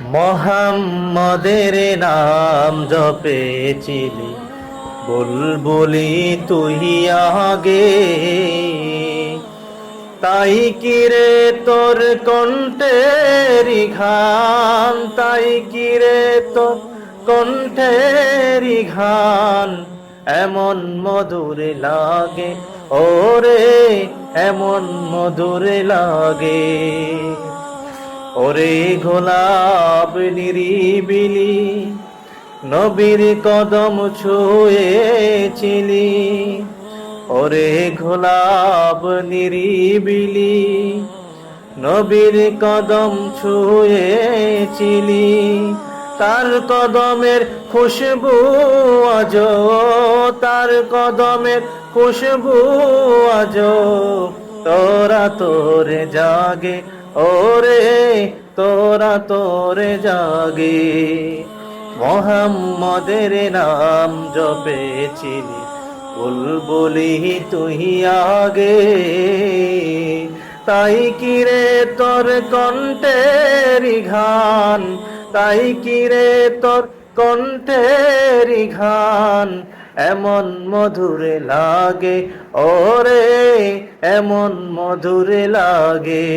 মোহাম্মদের নাম জপেছিলি, বুলবুলি তুই আগে। তাই কিরে তোর কণ্ঠেরি ঘান তাই কিরে তোর কণ্ঠেরি ঘান এমন মধুর লাগে, ওরে, এমন মধুর লাগে। ওরে গোলাপ নিরিবিলি, নবীর কদম ছুঁয়েছিলি। ওরে গোলাপ নিরিবিলি, নবীর কদম ছুঁয়েছিলি। তার কদমের খুশবু আজ তার কদমের খুশবু আজ তোরা তোরে জাগে ওরে তোরা তোরে জাগে। মোহাম্মদের নাম জপেছিলি বুলবুলি তুই আগে। তাই কিরে তোর কণ্ঠেরি ঘান তাই কিরে তোর কণ্ঠেরি ঘান এমন মধুরে লাগে ওরে এমন মধুরে লাগে।